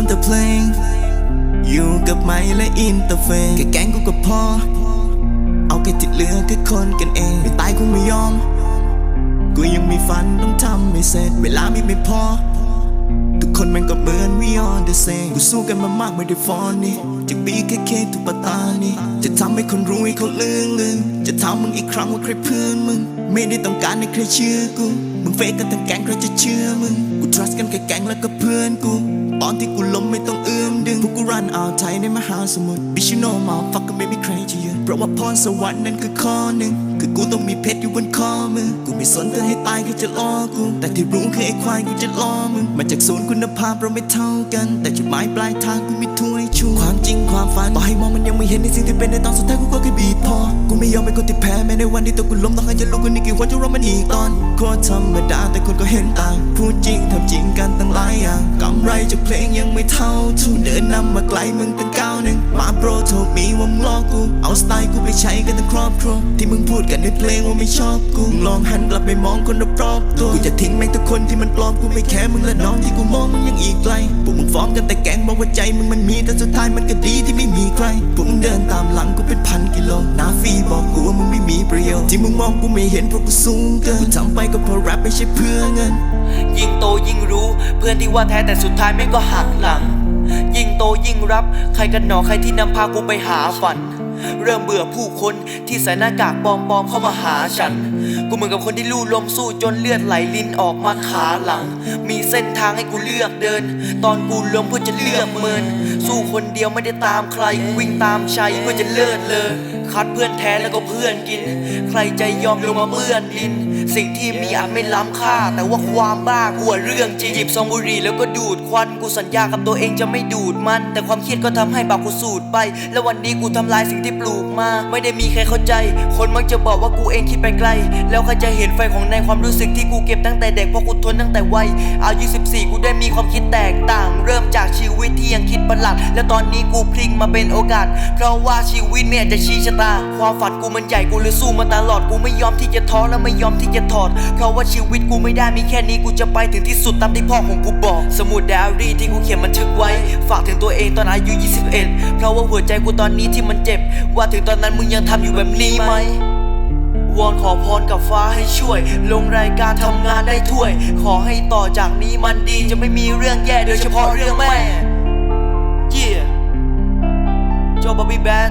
ทำแต่เพลง อยู่กับไม้และอินเตอร์เฟซแค่แก๊งกูก็พอ เอาแค่ที่เหลือแค่คนกันเองไม่ตายกูไม่ยอม กูยังมีฝันต้องทำไม่เสร็จ เวลามีไม่พอ ทุกคนมันก็เหมือน we on the same กูสู้กันมามากไม่ได้ฟอนนี่จะบีแค่เคทุกปตานี่ จะทำให้คนรู้ให้เขาลืมลืมจะถามมึงอีกครั้งว่าใครเพื่อนมึง ไม่ได้ต้องการให้ใครเชื่อกู มึงเฟกกันทั้งแก๊งใครจะเชื่อมึง กู trust กันแค่แก๊งแล้วก็เพื่อนกู ตอนที่กูล้มไม่ต้องเอื้อมดึง พวกกูรันอ่าวไทยในมหาสมุทร Bitch you know my fucker baby crazy เพราะว่าพรสวรรค์นั้นคือข้อหนึ่ง คือกูต้องมีเพชรอยู่บนข้อมือ กูไม่สนเธอให้ตายก็จะล่อกู แต่ที่รู้คือไอ้ควายกูจะล่อมึง มาจากศูนย์คุณภาพเราไม่เท่ากัน แต่จุดหมายปลายทางกูมีถ้วยชู ความจริงความฝัน ต่อให้มองมันยังไม่เห็นในสิ่งที่เป็นในตอนสุดท้ายกูก็แค่บีบ แม้ในวันที่ตัวกูล้มต้องให้จะลุกกูนี่กี่วันจะรอมันอีกตอนโคตรธรรมดาแต่คนก็เห็นต่างพูดจริงทำจริงกันตั้งหลายอย่างกำไรจากเพลงยังไม่เท่าทุนเดินนำมาไกลมึงตั้งก้าวหนึ่งมาโปรโทมี ว่ามึงลอกกู เอาสไตล์กูไปใช้กันทั้งครอบครัว ที่มึงพูดกันในเพลงว่าไม่ชอบกูมึงลองหันกลับไปมองคนรอบๆตัว กูจะทิ้งแม่งทุกคนที่มันปลอมกูไม่แคร์มึงและน้องที่กูมองมึงยังอีกไกล พวกมึงฟ้องกันแต่แกงบอกว่าใจมึงมันมีแต่สุดท้ายมันก็ดีที่ไม่มีใคร พวกมึงเดินตามหลังกูเป็นพันกิโลนาฟีบอกกูว่ามึงไม่มีประโยชน์ที่มึงมองกูไม่เห็นเพราะกูสูงเกิน กูทำไปก็เพราะแรปไม่ใช่เพื่อเงิน ยิ่งโตยิ่งรู้ เพื่อนที่ว่าแท้แต่สุดท้ายแม่งก็หักหลัง ยิ่งโตยิ่งรับ ใครกันหนอใครที่นำพากูไปหาฝัน เริ่มเบื่อผู้คนที่ใส่หน้ากากปลอมๆเข้ามาหาฉันกูเหมือนกับคนที่ลู่ลมสู้จนเลือดไหลลิ้นออกมาขาหลัง มีเส้นทางให้กูเลือกเดิน ตอนกูล้มเพื่อจะเลือกเมิน สู้คนเดียวไม่ได้ตามใครกูวิ่งตามชัยเพื่อจะเลิศเลยคัดเพื่อนแท้แล้วก็เพื่อนกิน ใครใจยอมลงมาเปื้อนดิน สิ่งที่มีอาจไม่ล้ำค่า แต่ว่าความบ้ากูอะเรื่องจริงหยิบซองบุหรี่แล้วก็ดูดควันกูสัญญากับตัวเองจะไม่ดูดมัน แต่ความเครียดก็ทำให้บาปกูสูดไป แล้ววันนี้กูทำลายสิ่งที่ปลูกมา ไม่ได้มีใครเข้าใจ คนมักจะบอกว่ากูเองคิดไปไกลแล้วใครจะเห็นไฟของในความรู้สึกที่กูเก็บตั้งแต่เด็กเพราะกูทนตั้งแต่วัยอายุ14 กูได้มีความคิดแตกต่าง เริ่มจากชีวิตที่ยังคิดประหลาดและตอนนี้กูพลิกมาเป็นโอกาส เพราะว่าชีวิตเนี่ยจะชี้ชะตา ความฝันกูมันใหญ่กูเลยสู้มาตลอดกูไม่ยอมที่จะท้อและไม่ยอมที่จะถอด เพราะว่าชีวิตกูไม่ได้มีแค่นี้กูจะไปถึงที่สุดตามที่พ่อของกูบอก สมุดไดอารี่ที่กูเขียนบันทึกไว้ ฝากถึงตัวเองตอนอายุ 21 เพราะว่าหัวใจกูตอนนี้ที่มันเจ็บ ว่าถึงตอนนั้นมึงยังทำอยู่แบบนี้ไหม วอนขอพรกับฟ้าให้ช่วย ลงรายการทำงานได้ถ้วย ขอให้ต่อจากนี้มันดีจะไม่มีเรื่องแย่โดยเฉพาะเรื่องแม่เย่โจบอบบี้แบน